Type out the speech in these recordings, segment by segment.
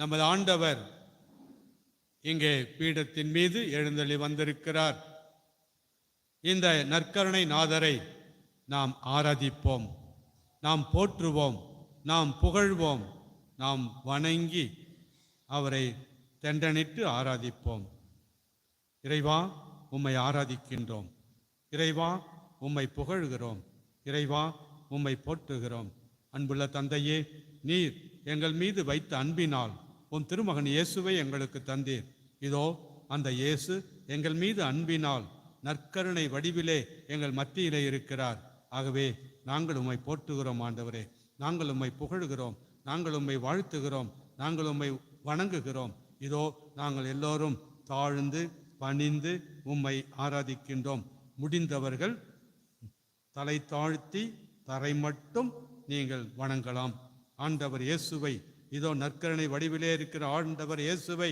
நமது ஆண்டவர் இங்கே பீடத்தின் மீது எழுந்தள்ளி வந்திருக்கிறார். இந்த நற்கருணை நாதரை நாம் ஆராதிப்போம். நாம் போற்றுவோம். நாம் புகழ்வோம். நாம் வணங்கி அவரை தெண்டனிட்டு ஆராதிப்போம். இறைவா உம்மை ஆராதிக்கின்றோம். இறைவா உம்மை புகழ்கிறோம். இறைவா உம்மை போற்றுகிறோம். அன்புள்ள தந்தையே நீர் எங்கள் மீது வைத்த அன்பினால் உன் திருமகன் இயேசுவை எங்களுக்கு தந்தீர். இதோ அந்த இயேசு எங்கள் மீது அன்பினால் நற்கருணை வடிவிலே எங்கள் மத்தியிலே இருக்கிறார். ஆகவே நாங்கள் உம்மை போற்றுகிறோம் ஆண்டவரே. நாங்கள் உம்மை புகழுகிறோம். நாங்கள் உம்மை வாழ்த்துகிறோம். நாங்கள் உம்மை வணங்குகிறோம். இதோ நாங்கள் எல்லோரும் தாழ்ந்து பணிந்து உம்மை ஆராதிக்கின்றோம். முடிந்தவர்கள் தலை தாழ்த்தி தரை மட்டும் நீங்கள் வணங்கலாம். ஆண்டவர் இயேசுவை இதோ நற்கரணை வடிவிலே இருக்கிற ஆண்டவர் இயேசுவை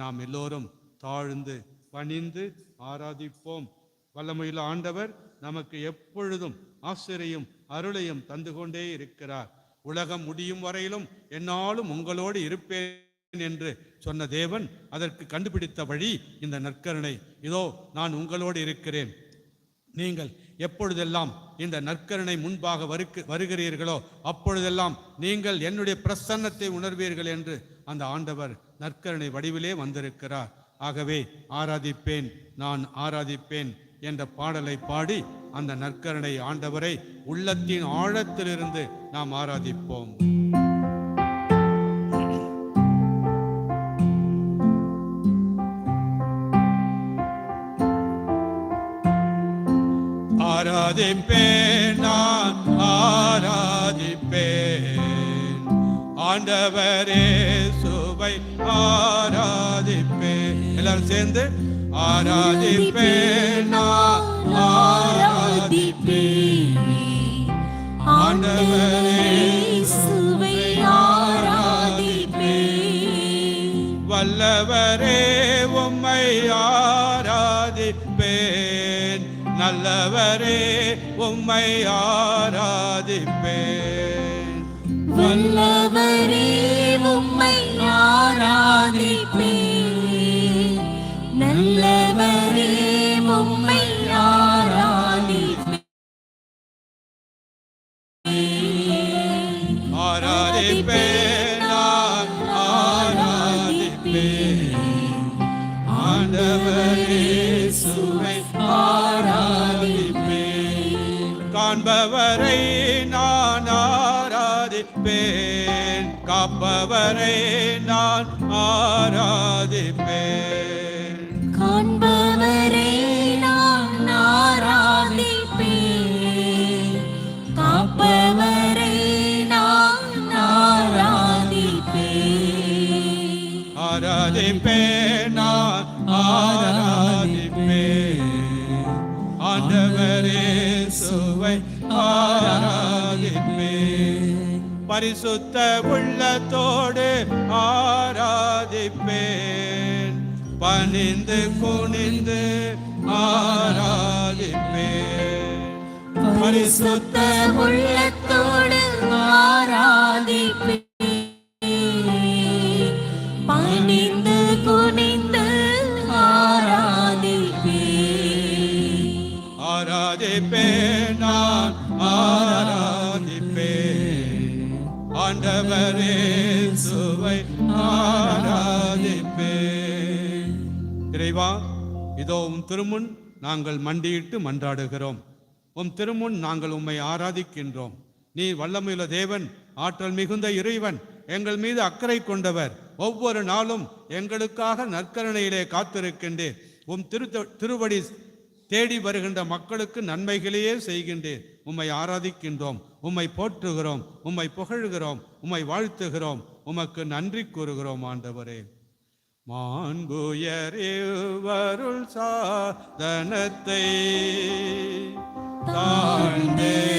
நாம் எல்லோரும் தாழ்ந்து பணிந்து ஆராதிப்போம். வல்லமையில் ஆண்டவர் நமக்கு எப்பொழுதும் ஆசிரியும் அருளையும் தந்து கொண்டே இருக்கிறார். உலகம் முடியும் வரையிலும் என்னாலும் உங்களோடு இருப்பேன் என்று சொன்ன தேவன் அதற்கு கண்டுபிடித்த வழி இந்த நற்கருணை. இதோ நான் உங்களோடு இருக்கிறேன். நீங்கள் எப்பொழுதெல்லாம் இந்த நற்கருணை முன்பாக வருக்கு வருகிறீர்களோ அப்பொழுதெல்லாம் நீங்கள் என்னுடைய பிரசன்னத்தை உணர்வீர்கள் என்று அந்த ஆண்டவர் நற்கருணை வடிவிலே வந்திருக்கிறார். ஆகவே ஆராதிப்பேன் நான் ஆராதிப்பேன் என்ற பாடலை பாடி அந்த நற்கருணை ஆண்டவரை உள்ளத்தின் ஆழத்திலிருந்து நாம் ஆராதிப்போம். ஆராதிப்பேன் நான் ஆராதிப்பேன். ஆண்டவரே சுவை ஆராதிப்பேன். எல்லாரும் சேர்ந்து ஆராதிப்பேன் நான் ஆராதிப்பேன். ஆண்டவரே இயேசுவை ஆராதிப்பேன். வல்லவரே உம்மை ஆராதிப்பேன் வல்லவரே உம்மை ஆராதிப்பேன் வல்லவரே உம்மை ஆராதிப்பேன். காண்பவரை நான் ஆராதிப்பேன் காப்பவரை நான் ஆராதிப்பேன் காண்பவரை நான் ஆராதிப்பேன். காப்பவரை நான் ஆராதிப்பேன். ஆராதிப்பேன் நான் ஆராதிப்பேன் ஆண்டவரே சுவை ஆராதிப்பேன் பரிசுத்த உள்ளத்தோடு ஆராதிப்பேன் பணிந்து குனிந்து ஆராதிப்பேன் பரிசுத்த உள்ளத்தோடு ஆராதிப்பேன். பணிந்து குனிந்து ஆராதிப்பேன். ஆராதிப்பேன் இதோ உம் திருமுன் நாங்கள் மண்டியிட்டு மன்றாடுகிறோம். உம் திருமுன் நாங்கள் உம்மை ஆராதிக்கின்றோம். நீ வல்லமையுள்ள தேவன் ஆற்றல் மிகுந்த இறைவன் எங்கள் மீது அக்கறை கொண்டவர். ஒவ்வொரு நாளும் எங்களுக்காக நற்கரணையிலே காத்திருக்கின்றேன் உம் திரு திருவடி தேடி வருகின்ற மக்களுக்கு நன்மைகளையே செய்கின்றேன் உம்மை ஆராதிக்கின்றோம் உம்மை போற்றுகிறோம் உம்மை புகழ்கிறோம் உம்மை வாழ்த்துகிறோம். உமக்கு நன்றி கூறுகிறோம் ஆண்டவரே. மாண்புயரிவருள் சாதனத்தை தாழ்ந்தே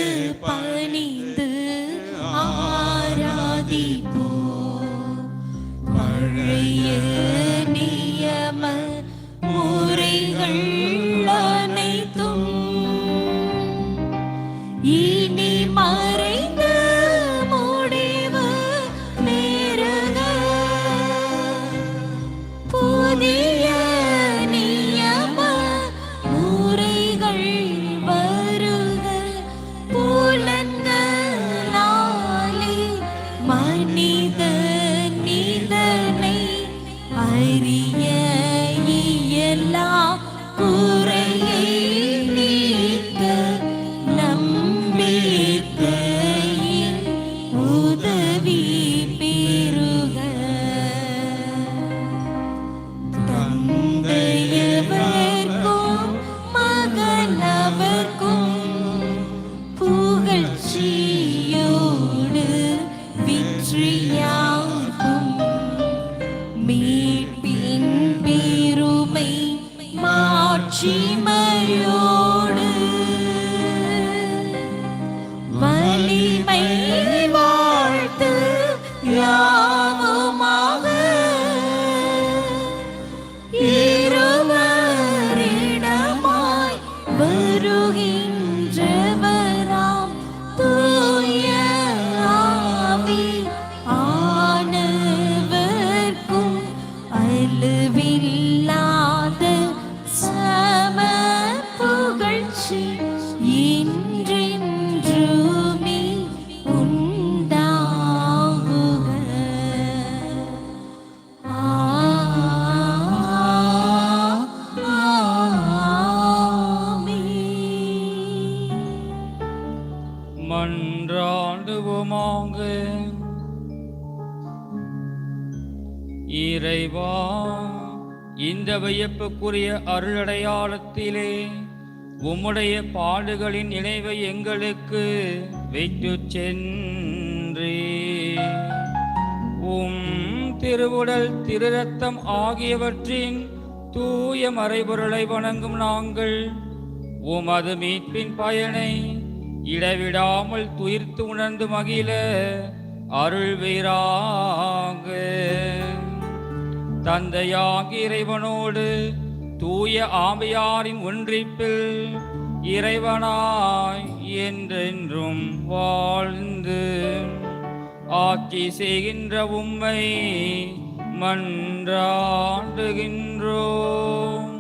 அளவில்லாத சம புகழ்ச்சி இன்றென்றுமே உண்டாகுக. மன்றாண்டுவோமாங்க. இறைவா இந்த வியப்புக்குரிய அருளடையாளத்திலே உம்முடைய பாடுகளின் நினைவை எங்களுக்கு வைத்துச் சென்றே. உம் திருவுடல் திருரத்தம் ஆகியவற்றின் தூய மறைபொருளை வணங்கும் நாங்கள் உமது மீட்பின் பயனை இடைவிடாமல் துயிர்த்து உணர்ந்து மகிழ அருள்வீராக தந்தையாகி இறைவனோடு தூய ஆமையாரின் ஒன்றிப்பில் இறைவனாய் என்றென்றும் வாழ்ந்து ஆட்சி செய்கின்ற உம்மை மன்றாண்டுகின்றோம்.